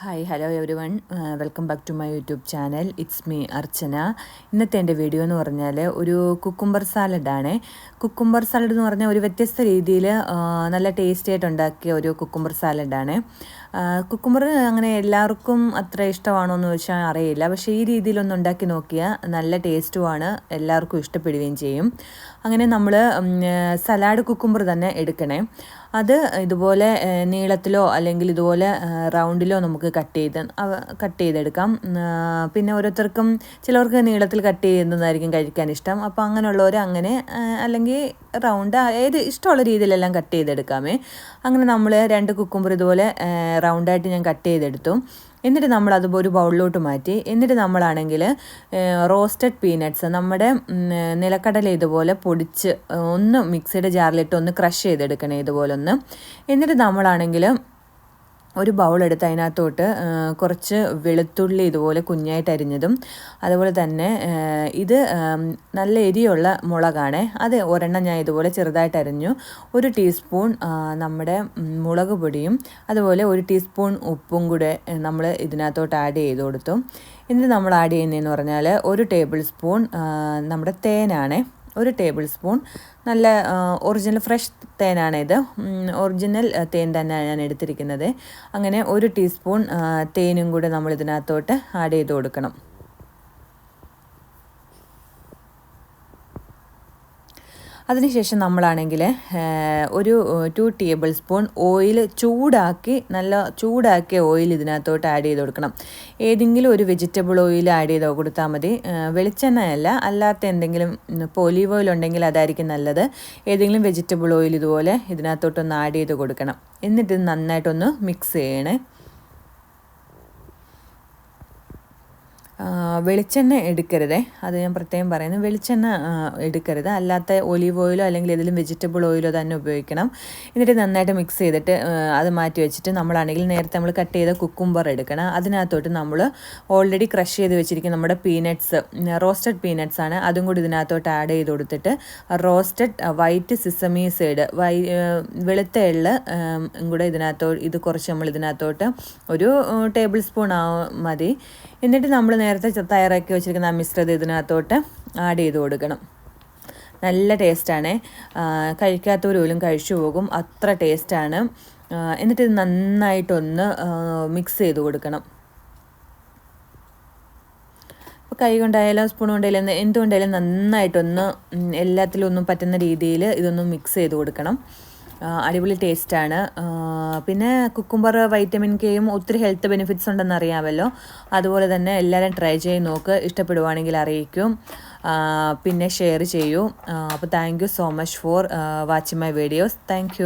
Hi hello everyone welcome back to my YouTube channel it's me Archana ഇന്നത്തെ എന്റെ video എന്ന് പറഞ്ഞാൽ ഒരു കുക്കുംബർ സാലഡാണ് കുക്കുംബർ സാലഡ് എന്ന് പറഞ്ഞാൽ ഒരു വ്യത്യസ്ത രീതിയിൽ നല്ല ടേസ്റ്റി ആയിട്ട് ഉണ്ടാക്കിയ ഒരു കുക്കുംബർ സാലഡാണ് കുക്കുംബർ അങ്ങനെ എല്ലാവർക്കും അത്ര ഇഷ്ടമാണോ എന്ന് വെച്ചാൽ അറിയില്ല. പക്ഷേ ഈ രീതിയിലൊന്ന് ഉണ്ടാക്കി നോക്കിയാൽ നല്ല ടേസ്റ്റുമാണ് എല്ലാവർക്കും ഇഷ്ടപ്പെടുകയും ചെയ്യും. അങ്ങനെ നമ്മൾ സലാഡ് കുക്കുംബർ തന്നെ എടുക്കണേ. അത് ഇതുപോലെ നീളത്തിലോ അല്ലെങ്കിൽ ഇതുപോലെ റൗണ്ടിലോ നമുക്ക് കട്ട് ചെയ്ത് കട്ട് ചെയ്തെടുക്കാം. പിന്നെ ഓരോരുത്തർക്കും ചിലവർക്ക് നീളത്തിൽ കട്ട് ചെയ്യുന്നതായിരിക്കും കഴിക്കാൻ ഇഷ്ടം. അപ്പോൾ അങ്ങനെയുള്ളവർ അങ്ങനെ അല്ലെങ്കിൽ റൗണ്ട് ഏത് ഇഷ്ടമുള്ള രീതിയിലെല്ലാം കട്ട് ചെയ്തെടുക്കാമേ. അങ്ങനെ നമ്മൾ രണ്ട് കുക്കുമ്പർ ഇതുപോലെ റൗണ്ടായിട്ട് ഞാൻ കട്ട് ചെയ്തെടുത്തു. എന്നിട്ട് നമ്മൾ അത് ഒരു ബൗളിലോട്ട് മാറ്റി. എന്നിട്ട് നമ്മളാണെങ്കിൽ റോസ്റ്റഡ് പീനട്ട്സ് നമ്മുടെ നിലക്കടല ഇതുപോലെ പൊടിച്ച് ഒന്ന് മിക്സിയുടെ ജാറിലിട്ട് ഒന്ന് ക്രഷ് ചെയ്തെടുക്കണേ ഇതുപോലെ ഒന്ന് എന്നിട്ട് നമ്മളാണെങ്കിൽ ഒരു ബൗൾ എടുത്ത് അതിനകത്തോട്ട് കുറച്ച് വെളുത്തുള്ളി ഇതുപോലെ കുഞ്ഞായിട്ട് അരിഞ്ഞതും അതുപോലെ തന്നെ ഇത് നല്ല എരിയുള്ള മുളകാണ്. അത് ഒരെണ്ണം ഞാൻ ഇതുപോലെ ചെറുതായിട്ട് അരിഞ്ഞു. ഒരു ടീസ്പൂൺ നമ്മുടെ മുളക് പൊടിയും അതുപോലെ ഒരു ടീസ്പൂൺ ഉപ്പും കൂടെ നമ്മൾ ഇതിനകത്തോട്ട് ആഡ് ചെയ്ത് കൊടുത്തു. എന്നിട്ട് നമ്മൾ ആഡ് ചെയ്യുന്നതെന്ന് പറഞ്ഞാൽ ഒരു ടേബിൾ സ്പൂൺ നമ്മുടെ തേനാണ്. ഒരു ടേബിൾ സ്പൂൺ നല്ല ഒറിജിനൽ ഫ്രഷ് തേനാണ് ഇത്. ഒറിജിനൽ തേൻ തന്നെയാണ് ഞാൻ എടുത്തിരിക്കുന്നത്. അങ്ങനെ ഒരു ടീസ്പൂൺ തേനും കൂടെ നമ്മൾ ഇതിനകത്തോട്ട് ആഡ് ചെയ്ത് കൊടുക്കണം. അതിനുശേഷം നമ്മളാണെങ്കിൽ ഒരു ടു ടേബിൾ സ്പൂൺ ഓയിൽ ചൂടാക്കി നല്ല ചൂടാക്കിയ ഓയിൽ ഇതിനകത്തോട്ട് ആഡ് ചെയ്ത് കൊടുക്കണം. ഏതെങ്കിലും ഒരു വെജിറ്റബിൾ ഓയിൽ ആഡ് ചെയ്ത് കൊടുത്താൽ മതി. വെളിച്ചെണ്ണയല്ല അല്ലാത്ത എന്തെങ്കിലും ഇപ്പോൾ ഒലീവ് ഓയിൽ ഉണ്ടെങ്കിൽ അതായിരിക്കും നല്ലത്. ഏതെങ്കിലും വെജിറ്റബിൾ ഓയിൽ ഇതുപോലെ ഇതിനകത്തോട്ടൊന്ന് ആഡ് ചെയ്ത് കൊടുക്കണം. എന്നിട്ട് നന്നായിട്ടൊന്ന് മിക്സ് ചെയ്യണേ. വെളിച്ചെണ്ണ എടുക്കരുതേ. അത് ഞാൻ പ്രത്യേകം പറയുന്നു. വെളിച്ചെണ്ണ എടുക്കരുത്. അല്ലാത്ത ഒലീവ് ഓയിലോ അല്ലെങ്കിൽ ഏതെങ്കിലും വെജിറ്റബിൾ ഓയിലോ തന്നെ ഉപയോഗിക്കണം. എന്നിട്ട് നന്നായിട്ട് മിക്സ് ചെയ്തിട്ട് അത് മാറ്റി വെച്ചിട്ട് നമ്മളാണെങ്കിൽ നേരത്തെ നമ്മൾ കട്ട് ചെയ്ത കുക്കുംബർ എടുക്കണം. അതിനകത്തോട്ട് നമ്മൾ ഓൾറെഡി ക്രഷ് ചെയ്ത് വെച്ചിരിക്കുന്ന നമ്മുടെ പീനട്ട്സ് റോസ്റ്റഡ് പീനട്ട്സ് ആണ്. അതും കൂടി ഇതിനകത്തോട്ട് ആഡ് ചെയ്ത് കൊടുത്തിട്ട് റോസ്റ്റഡ് വൈറ്റ് സിസമി സൈഡ് വൈ വെളുത്ത എള്ള് കൂടെ ഇതിനകത്തോട്ട് ഇത് കുറച്ച് നമ്മൾ ഇതിനകത്തോട്ട് ഒരു ടേബിൾ സ്പൂൺ ആ മതി. എന്നിട്ട് നമ്മൾ നേരത്തെ തയ്യാറാക്കി വെച്ചിരിക്കുന്ന ആ മിശ്രിതം ഇതിനകത്തോട്ട് ആഡ് ചെയ്ത് കൊടുക്കണം. നല്ല ടേസ്റ്റാണ് കഴിക്കാത്തവർ പോലും കഴിച്ചു പോകും. അത്ര ടേസ്റ്റാണ് എന്നിട്ട് ഇത് നന്നായിട്ടൊന്ന് മിക്സ് ചെയ്ത് കൊടുക്കണം. കൈ കൊണ്ടായാലും സ്പൂൺ കൊണ്ടായാലും എന്തുകൊണ്ടായാലും നന്നായിട്ടൊന്ന് എല്ലാത്തിലും ഒന്നും പറ്റുന്ന രീതിയിൽ ഇതൊന്ന് മിക്സ് ചെയ്ത് കൊടുക്കണം. അടിപൊളി ടേസ്റ്റാണ്. പിന്നെ കുക്കുംബർ വൈറ്റമിൻ കെയും ഒത്തിരി ഹെൽത്ത് ബെനിഫിറ്റ്സ് ഉണ്ടെന്ന് അറിയാമല്ലോ. അതുപോലെ തന്നെ എല്ലാവരും ട്രൈ ചെയ്ത് നോക്ക്. ഇഷ്ടപ്പെടുവാണെങ്കിൽ അറിയിക്കും. പിന്നെ ഷെയർ ചെയ്യൂ. അപ്പോൾ thank so much for watching my videos thank